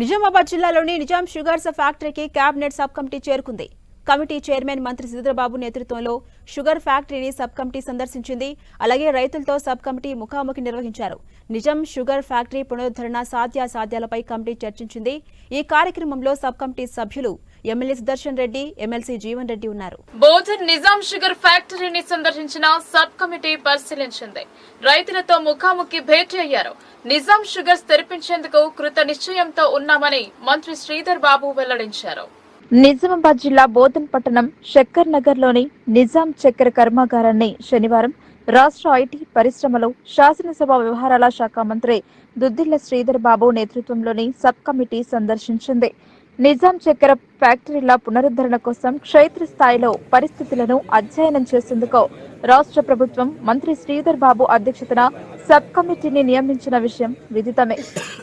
నిజామాబాద్ జిల్లాలోని నిజాం షుగర్స్ ఫ్యాక్టరీకి cabinet sub committee చేరుకుంది. కమిటీ చైర్మన్ మంత్రి శ్రీధరబాబు నేతృత్వంలో షుగర్ ఫ్యాక్టరీని సబ్ కమిటీ సందర్శించింది. అలాగే రైతులతో సబ్ కమిటీ ముఖాముఖి నిర్వహించారు. నిజాం షుగర్ ఫ్యాక్టరీ పునరుద్ధరణ సాధ్యాసాధ్యాలపై కమిటీ చర్చించింది. ఈ కార్యక్రమంలో సబ్ కమిటీ సభ్యులు ఎమ్మెల్యే సుదర్శన్ రెడ్డి ఎమ్మెల్సీ జీవన్ రెడ్డి ఉన్నారు. బోధన్ నిజాం షుగర్ ఫ్యాక్టరీని సందర్శించిన సబ్ కమిటీ పరిశీలించింది. రైతులతో ముఖాముఖి భేటీ అయ్యారు. నిజాం షుగర్స్ తెరిపించేందుకు కృత నిశ్చయంతో ఉన్నామని మంత్రి శ్రీధర్ బాబు వెల్లడించారు. నిజామాబాద్ జిల్లా బోధన్ పట్టణం శక్కర్ నగర్లోని నిజాం చక్కెర కర్మాగారాన్ని శనివారం రాష్ట్ర ఐటీ పరిశ్రమలో శాసనసభ వ్యవహారాల శాఖ మంత్రి దుద్దిల్ల శ్రీధర్ బాబు నేతృత్వంలోని సబ్ కమిటీ సందర్శించింది. నిజాం చక్కెర ఫ్యాక్టరీల పునరుద్ధరణ కోసం క్షేత్రస్థాయిలో పరిస్థితులను అధ్యయనం చేసేందుకు రాష్ట్ర ప్రభుత్వం మంత్రి శ్రీధర్ బాబు అధ్యక్షతన సబ్ కమిటీని నియమించిన విషయం విదితమే.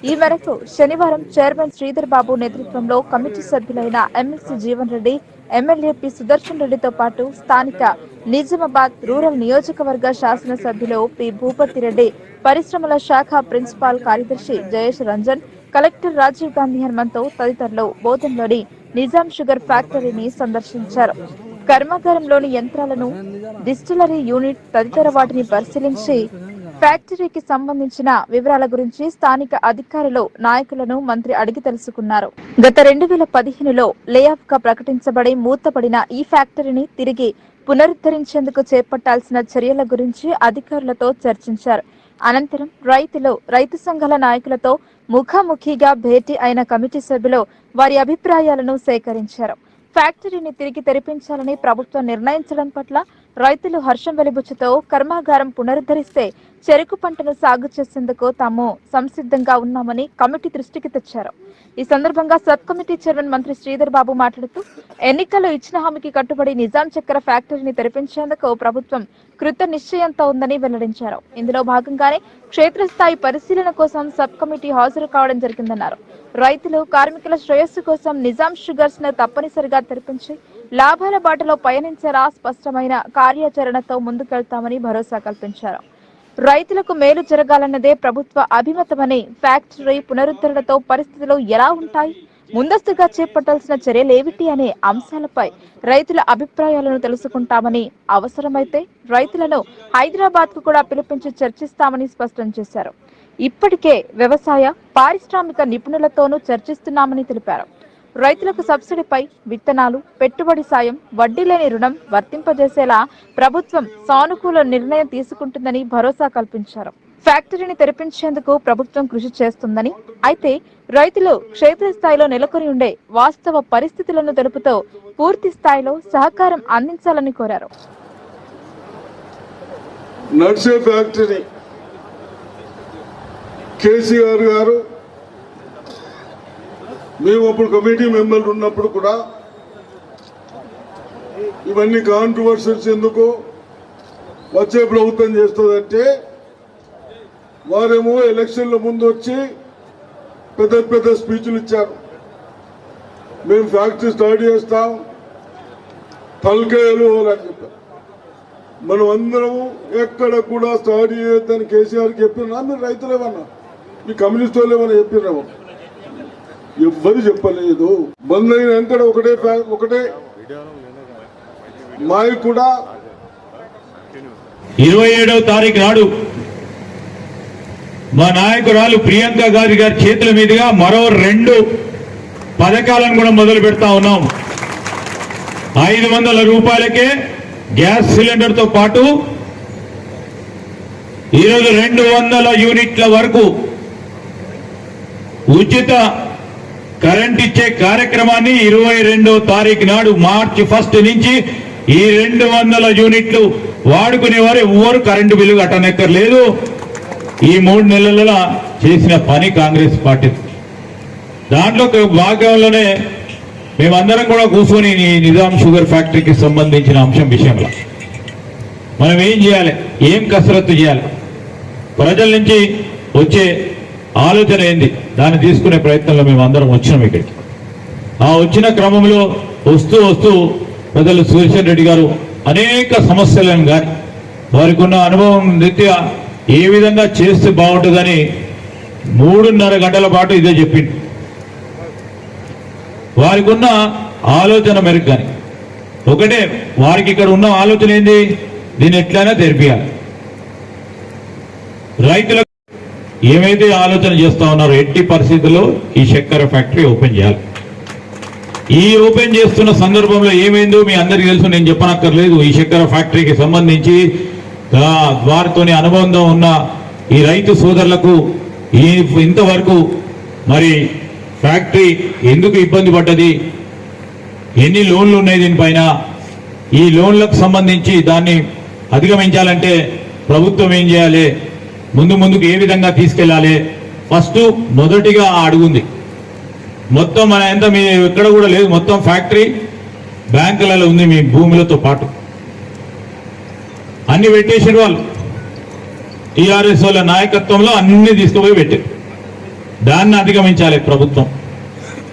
ఈ మేరకు శనివారం చైర్మన్ శ్రీధర్ బాబు నేతృత్వంలో committee సభ్యులైన MLC Jeevan Reddy MLA P Sudarshan రెడ్డితో పాటు స్థానిక నిజామాబాద్ రూరల్ నియోజకవర్గ శాసనసభ్యులు పి భూపతి రెడ్డి పరిశ్రమల శాఖ ప్రిన్సిపాల్ కార్యదర్శి జయేష్ రంజన్ కలెక్టర్ రాజీవ్ గాంధీ హనుమంతో తదితరులు బోధంలోని నిజాం షుగర్ ఫ్యాక్టరీని సందర్శించారు. కర్మాగారంలోని యంత్రాలను డిస్టిలరీ యూనిట్ తదితర వాటిని పరిశీలించి ఫ్యాక్టరీకి సంబంధించిన వివరాల గురించి స్థానిక అధికారులు నాయకులను మంత్రి అడిగి తెలుసుకున్నారు. గత రెండు వేల పదిహేనులో లేఆఫ్గా ప్రకటించబడి మూతపడిన ఈ ఫ్యాక్టరీని తిరిగి పునరుద్ధరించేందుకు చేపట్టాల్సిన చర్యల గురించి అధికారులతో చర్చించారు. అనంతరం రైతులు రైతు సంఘాల నాయకులతో ముఖాముఖిగా భేటీ అయిన కమిటీ సభ్యులు వారి అభిప్రాయాలను సేకరించారు. ఫ్యాక్టరీని తిరిగి తెరిపించాలని ప్రభుత్వం నిర్ణయించడం పట్ల రైతులు హర్షం వెలిబుచ్చుతో కర్మాగారం పునరుద్ధరిస్తే చెరుకు పంటను సాగు చేసేందుకు తాము సంసిద్ధంగా ఉన్నామని కమిటీ దృష్టికి తెచ్చారు. ఈ సందర్భంగా సబ్ కమిటీ చైర్మన్ మంత్రి శ్రీధర్ బాబు మాట్లాడుతూ ఎన్నికల్లో ఇచ్చిన హామీకి కట్టుబడి నిజాం చక్కెర ఫ్యాక్టరీని తెరిపించేందుకు ప్రభుత్వం కృత నిశ్చయంతో ఉందని వెల్లడించారు. ఇందులో భాగంగానే క్షేత్రస్థాయి పరిశీలన కోసం సబ్ కమిటీ హాజరు కావడం జరిగిందన్నారు. రైతులు కార్మికుల శ్రేయస్సు కోసం నిజాం షుగర్స్ను తప్పనిసరిగా తెరిపించి లాభాల బాటలో పయనించేలా స్పష్టమైన కార్యాచరణతో ముందుకెళ్తామని భరోసా కల్పించారు. రైతులకు మేలు జరగాలన్నదే ప్రభుత్వ అభిమతమని ఫ్యాక్టరీ పునరుద్ధరణతో పరిస్థితులు ఎలా ఉంటాయి? ముందస్తుగా చేపట్టాల్సిన చర్యలేమిటి అనే అంశాలపై రైతుల అభిప్రాయాలను తెలుసుకుంటామని అవసరమైతే రైతులను హైదరాబాద్కు కూడా పిలిపించి చర్చిస్తామని స్పష్టం చేశారు. ఇప్పటికే వ్యవసాయ పారిశ్రామిక నిపుణులతోనూ చర్చిస్తున్నామని తెలిపారు. రైతులకు సబ్సిడీపై విత్తనాలు పెట్టుబడి సాయం వడ్డీ లేని రుణం వర్తింపజేసేలా ప్రభుత్వం సానుకూల నిర్ణయం తీసుకుంటుందని భరోసా కల్పించారు. ఫ్యాక్టరీని తెరిపించేందుకు ప్రభుత్వం కృషి చేస్తుందని అయితే రైతులు క్షేత్రస్థాయిలో నెలకొని ఉండే వాస్తవ పరిస్థితులను తెలుపుతూ పూర్తి స్థాయిలో సహకారం అందించాలని కోరారు. నడిచే ఫ్యాక్టరీ. కేసీఆర్ గారు మేము అప్పుడు కమిటీ మెంబర్లు ఉన్నప్పుడు కూడా ఇవన్నీ కాంట్రవర్సీస్ ఎందుకు? వచ్చే ప్రభుత్వం చేస్తుందంటే వారేమో ఎలక్షన్ల ముందు వచ్చి పెద్ద పెద్ద స్పీచ్లు ఇచ్చారు. మేము ఫ్యాక్టరీ స్టార్ట్ చేస్తాం తలకాయలు అని చెప్పారు మనం అందరం ఎక్కడ కూడా స్టార్ట్ చేయొద్దని కేసీఆర్ చెప్పినా మీరు రైతులేమన్నా మీ కమ్యూనిస్ట్ వాళ్ళు ఏమన్నా చెప్పినాము ఎవ్వరు చెప్పలేదు. బంద్ అయిన వెంకట ఒకటే ఒకటే. మావి కూడా. ఇరవై ఏడవ తారీఖు నాడు మా నాయకురాలు ప్రియాంక గాంధీ గారి చేతుల మీదుగా మరో రెండు పథకాలను కూడా మొదలు పెడతా ఉన్నాం. ఐదు వందల రూపాయలకే గ్యాస్ సిలిండర్తో పాటు ఈరోజు రెండు వందల యూనిట్ల వరకు ఉచిత కరెంట్ ఇచ్చే కార్యక్రమాన్ని ఇరవై రెండో తారీఖు నాడు మార్చి ఫస్ట్ నుంచి ఈ రెండు వందల యూనిట్లు వాడుకునేవారు ఎవ్వరు కరెంటు బిల్లు కట్టనక్కర్లేదు. ఈ మూడు నెలల చేసిన పని కాంగ్రెస్ పార్టీ. దాంట్లో భాగంలోనే మేమందరం కూడా కూర్చొని ఈ నిజాం షుగర్ ఫ్యాక్టరీకి సంబంధించిన అంశం విషయంలో. మనం ఏం చేయాలి? ఏం కసరత్తు చేయాలి? ప్రజల నుంచి వచ్చే ఆలోచన ఏంది? దాన్ని తీసుకునే ప్రయత్నంలో మేము అందరం వచ్చినాం ఇక్కడికి. ఆ వచ్చిన క్రమంలో వస్తూ వస్తూ ప్రజలు సురేషన్ రెడ్డి గారు అనేక సమస్యలను కానీ వారికి ఉన్న అనుభవం రీత్యా ఏ విధంగా చేస్తే బాగుంటుందని మూడున్నర గంటల పాటు ఇదే చెప్పింది. వారికి ఉన్న ఆలోచన మెరుగు కానీ ఒకటే వారికి ఇక్కడ ఉన్న ఆలోచన ఏంది? దీన్ని ఎట్లయినా తెరిపియాలి. రైతులకు ఏమైతే ఆలోచన చేస్తూ ఉన్నారో ఎట్టి పరిస్థితుల్లో ఈ చక్కెర ఫ్యాక్టరీ ఓపెన్ చేయాలి. ఈ ఓపెన్ చేస్తున్న సందర్భంలో ఏమైందో మీ అందరికీ తెలుసు నేను చెప్పనక్కర్లేదు. ఈ చక్కెర ఫ్యాక్టరీకి సంబంధించి వారితోని అనుబంధం ఉన్న ఈ రైతు సోదరులకు ఈ ఇంతవరకు మరి ఫ్యాక్టరీ ఎందుకు ఇబ్బంది పడ్డది? ఎన్ని లోన్లు ఉన్నాయి దీనిపైన? ఈ లోన్లకు సంబంధించి దాన్ని అధిగమించాలంటే ప్రభుత్వం ఏం చేయాలి? ముందు ముందుకు ఏ విధంగా తీసుకెళ్ళాలి? ఫస్ట్ మొదటిగా ఆ అడుగుంది మొత్తం మన ఎంత మీ ఎక్కడ కూడా లేదు. మొత్తం ఫ్యాక్టరీ బ్యాంకులలో ఉంది మీ భూములతో పాటు. అన్ని పెట్టేసిన వాళ్ళు. టీఆర్ఎస్ వాళ్ళ నాయకత్వంలో అన్ని తీసుకుపోయి పెట్టారు దాన్ని అధిగమించాలి ప్రభుత్వం.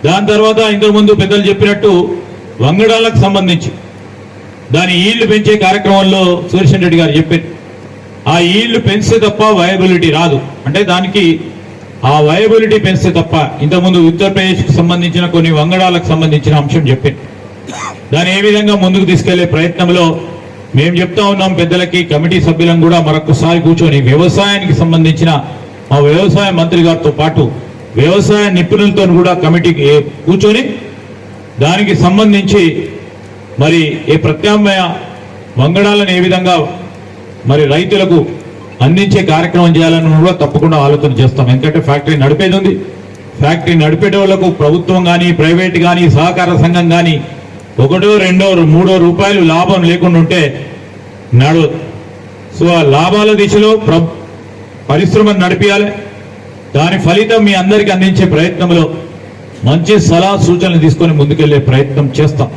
దాని తర్వాత ఇంతకుముందు పెద్దలు చెప్పినట్టు వంగడాలకు సంబంధించి దాని ఈళ్ళు పెంచే కార్యక్రమంలో సురేషన్ రెడ్డి గారు చెప్పారు. ఆ ఈళ్ళు పెంచితే తప్ప వయబిలిటీ రాదు. అంటే దానికి ఆ వయబిలిటీ పెంచితే తప్ప ఇంతకుముందు ఉత్తరప్రదేశ్కి సంబంధించిన కొన్ని వంగడాలకు సంబంధించిన అంశం చెప్పింది దాన్ని ఏ విధంగా ముందుకు తీసుకెళ్ళే ప్రయత్నంలో మేము చెప్తా ఉన్నాం పెద్దలకి కమిటీ సభ్యులను కూడా మరొకసారి కూర్చొని వ్యవసాయానికి సంబంధించిన మా వ్యవసాయ మంత్రి గారితో పాటు వ్యవసాయ నిపుణులతో కూడా కమిటీకి కూర్చొని దానికి సంబంధించి మరి ఏ ప్రత్యామ్నాయ వంగడాలను ఏ విధంగా మరి రైతులకు అందించే కార్యక్రమం చేయాలని కూడా తప్పకుండా ఆలోచన చేస్తాం. ఎందుకంటే ఫ్యాక్టరీ నడిపేది ఉంది. ఫ్యాక్టరీ నడిపేటోళ్ళకు ప్రభుత్వం కానీ ప్రైవేట్ కానీ సహకార సంఘం కానీ ఒకటో రెండో మూడో రూపాయలు లాభం లేకుండా ఉంటే నడు సో ఆ లాభాల దిశలో ప్ర పరిశ్రమను నడిపించాలి దాని ఫలితం మీ అందరికీ అందించే ప్రయత్నంలో మంచి సలహా సూచనలు తీసుకొని ముందుకెళ్ళే ప్రయత్నం చేస్తాం.